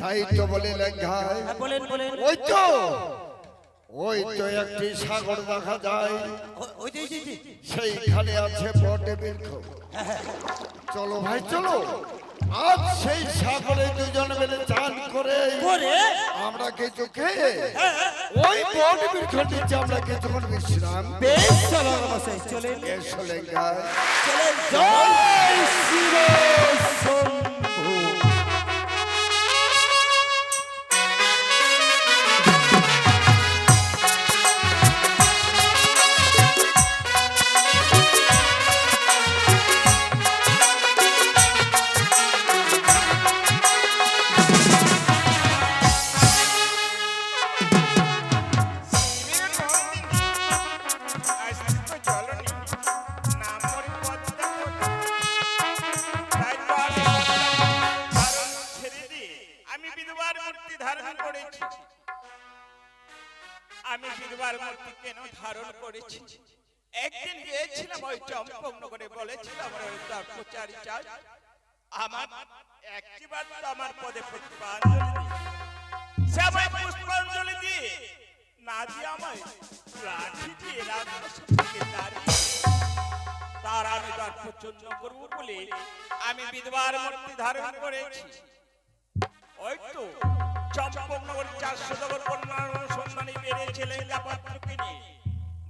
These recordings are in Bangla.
তাই তো বলে লেখায় হ্যাঁ, বলেন বলেন। ওই তো ওই তো। একটি সাগর দেখা যায়। সেইখানে আছে বটে বৃক্ষ চলো ভাই চলো। আজ সেই সাগরে দুজন মিলে চান করে আমরা কিছু খেয়ে ওই বট বৃক্ষ নিচে আমরা কিছুক্ষণ বিশ্রাম বেশ চলো চলেন। এসো আমি মূর্তি কেন ধারণ করেছি? একদিন গিয়েছিলাম ওই চম্পকনগরে, বলেছিলাম প্রচারী চাই আমার একটিবার তো আমার পদে পুষ্পাঞ্জলি পুষ্পাঞ্জলি দিয়ে, না দিয়ে আমায় লাঠি দিয়ে রাজপ্রাসাদ থেকে তাড়িয়ে তার আমি প্রচণ্ড করব বলে আমি বিধবার মূর্তি ধারণ করেছি। ওই তো চম্পকনগর চারশো দগর কন্যার অনুসন্ধানে বেরিয়েছে লেঙ্গা পাত্রকে নিয়ে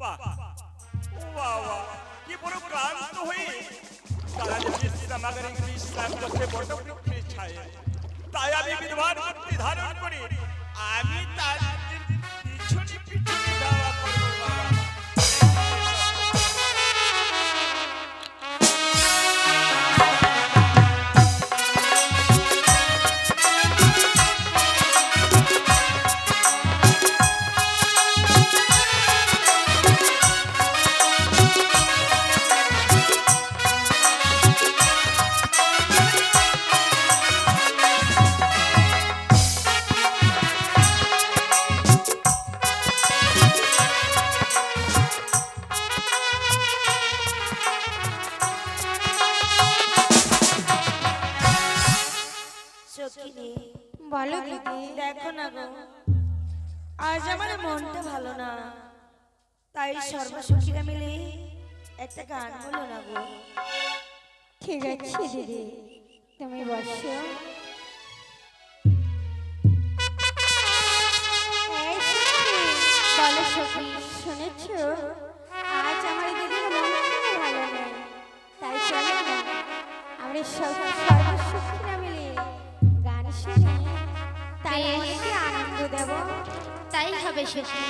বাহ বাবা কি বড় ক্লান্ত হয়ে তারা যে বিশ্রামাগারে বিশ্রাম করছে বটবৃক্ষের ছায়ে। তাই আমি ধারণ করি। আমি তাদের বলো দিদি দেখো না গো। আজ আমার মনটা ভালো না। তাই সর্বসখীরা মিলে একটা গান বলো না গো। ঠিক আছে দিদি তুমি বসো। বলো সখী শুনেছ? আজ আমার দিদির মন ভালো নেই। তাই চলো না আমরা সব দেব তাই হবে শশী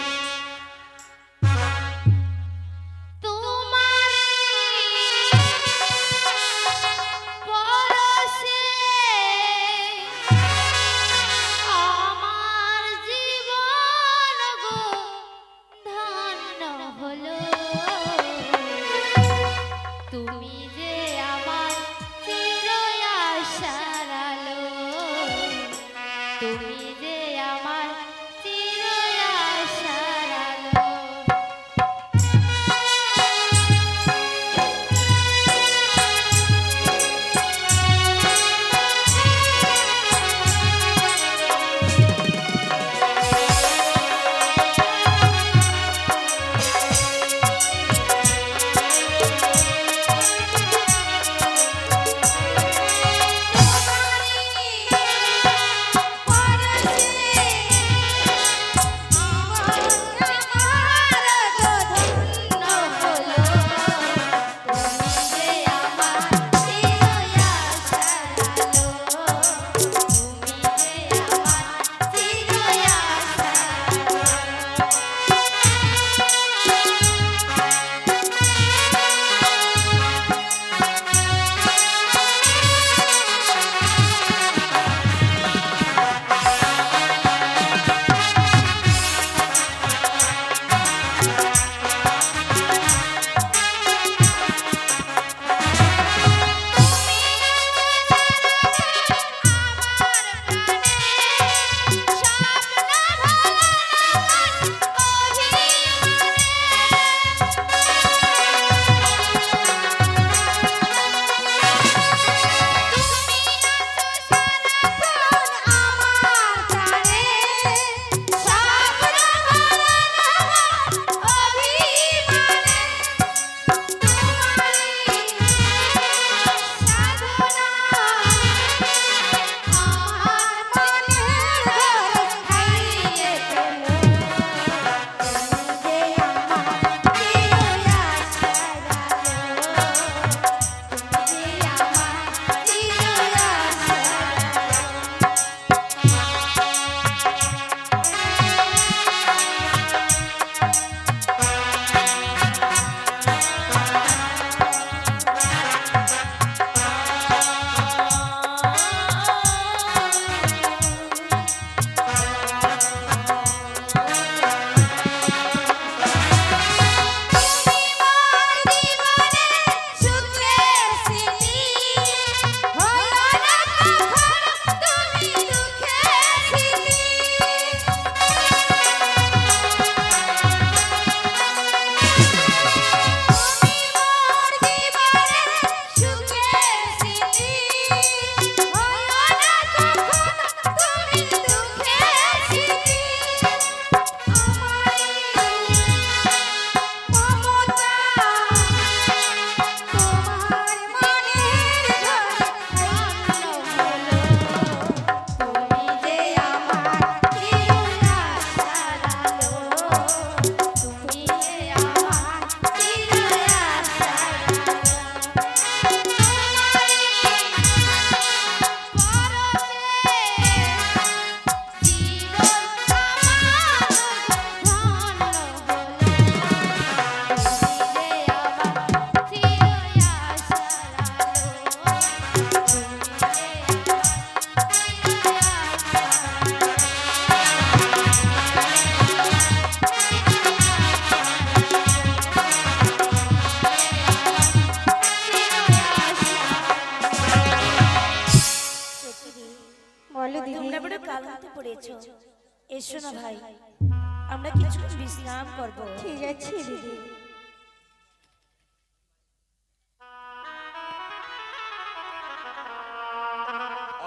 করব। ঠিক আছে দিদি।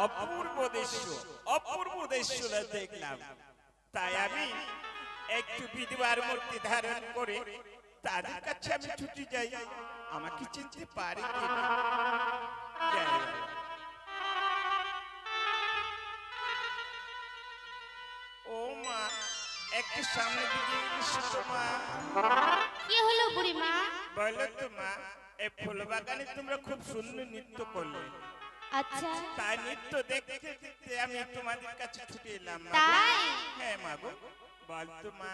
অপূর্ব দৃশ্য অপূর্ব দৃশ্য দেখলাম। তাই আমি একটু বিধবার মূর্তি ধারণ করে তাদের কাছে আমি ছুটি যাই। আমাকে চিনতে পারি কি একটু সামনে দিকে এসো মা। কি হলো বুড়িমা? বলো তো মা এই ফুল বাগানে তোমরা খুব সুন্দর নৃত্য করলে। আচ্ছা। তাই নৃত্য দেখতে দেখতে আমি তোমাদের কাছে ছুটে এলাম গো। তাই? হ্যাঁ মা গো। বল তো মা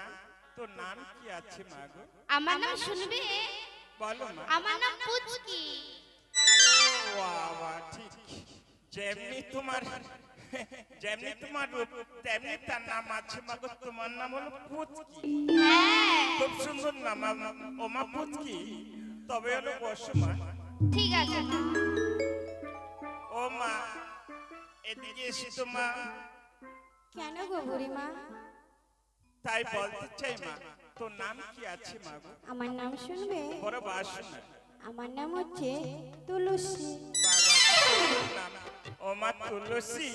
তোর নাম কি আছে মা গো? আমার নাম শুনবে? বলো মা। আমার নাম পুচকি। বাবা ঠিক। যেমনি তোমার যেমনি তোমার রূপ তেমনি তার নাম আছে মা তোমার নাম হলো পুচকি হ্যাঁ। খুব সুন্দর নাম আমা- ও মা পুচকি তবে হলো বসো মা ঠিক আছে। ও মা এদিকে এসে তো মা। কেন গো বুড়িমা? তাই বলতে চাই মা তোর নাম কি আছে মা গো আমার নাম শুনবে? বড় বাসো আমার নাম হচ্ছে তুলসী। নাম ও মা তুলসী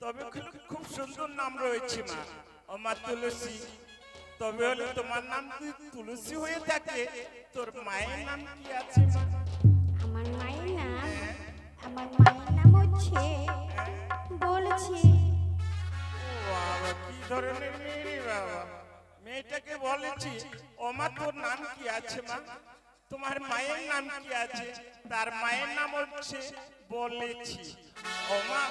তবে খুব সুন্দর নাম রয়েছে মা। ও মা তুলসী তবে হলে তোমার নাম তুলসী হয়ে থাকে? তোর মায়ের নাম কি আছে মা? আমার মায়ের নাম আমার মায়ের নাম হচ্ছে বলছি। বাবা কি ধরনের মেয়ে রে বাবা। মেয়েটাকে বলেছি ও মা তোর নাম কি আছে মা? তোমার মায়ের নাম কি আছে? তার মায়ের নাম হচ্ছে বলেছি। ও মা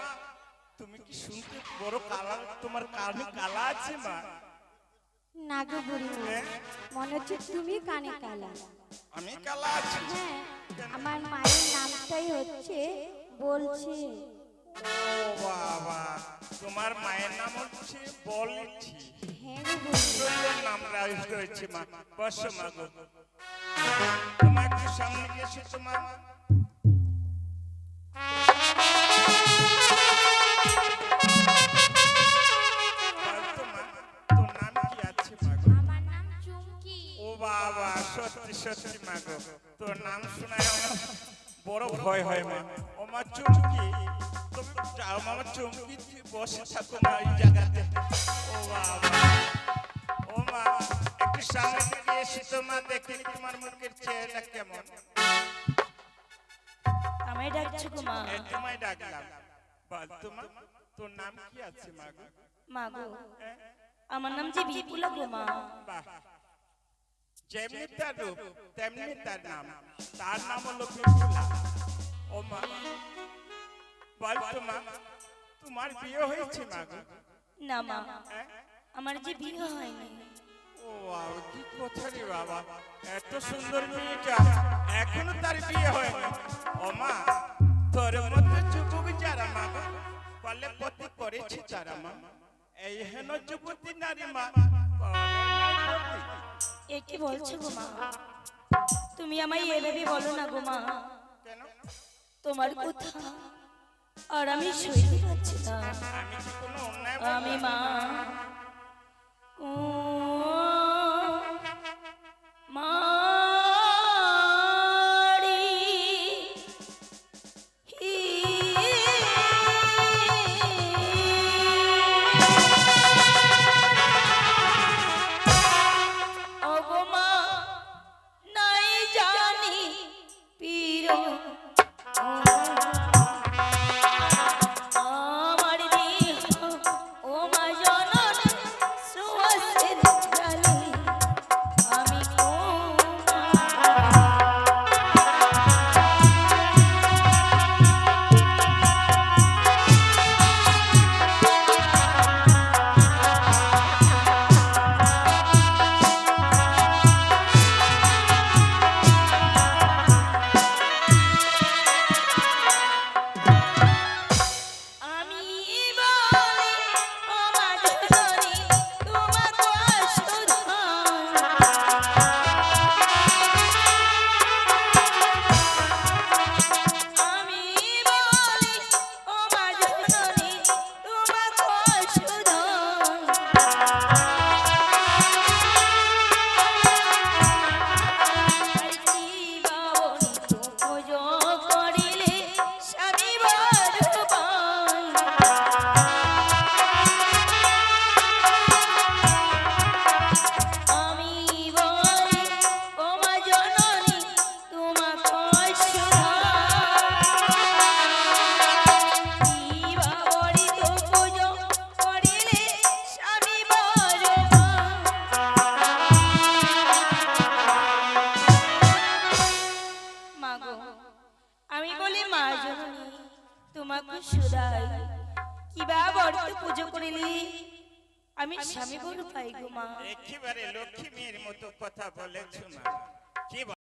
তুমি কি শুনতে বড় কালা তোমার কানে কালা আছে মা? না গো বুড়িমা মনে হচ্ছে তুমি কানে কালা। আমি কালা আছি? হ্যাঁ আমার মায়ের নামটাই হচ্ছে বলছি। ও বাবা তোমার মায়ের নাম হচ্ছে বলেছি। হ্যাঁ গো বুড়িমা। নাম রয়েছে মা। বসো মা গো। বাবা, সত্যি সত্যি মা গো তোর নাম শোনায় বড় ভয় হয় মা মা চুমকি। মামা চুমকি। বসে জায়গাতে। ও বাবা। ও মা। সামনে থেকে এসে তো দেখি তোমার মুখের চেহারা কেমন আমায় ডাকছো গো মা। তোমায় ডাকলাম বল তোমা তোর নাম কি আছে মা গো মা গো আমার নাম যে বিপুলা গো মা। যেমনি তার রূপ তেমনি তার নাম তার নাম হলো বিপুলা ও মা বল তো তোমার বিয়ে হয়েছে মা গো। না মা? আমার যে বিয়ে হয়নি। ও বাবা কি কথা রে বাবা। এত সুন্দর মেয়েটা এখনও তার বিয়ে হয়নি ও মা তোর মতো যুবক যারা মা কলে পতি করেছে তারা মা। এই হেন যুবতী নারী মা। এ কি বলছো গো মা? তুমি আমায় এভাবে বলো না গো মা। কেন? তোমার কথা আর আমি সইতে পারছি না। আমি? মা। ও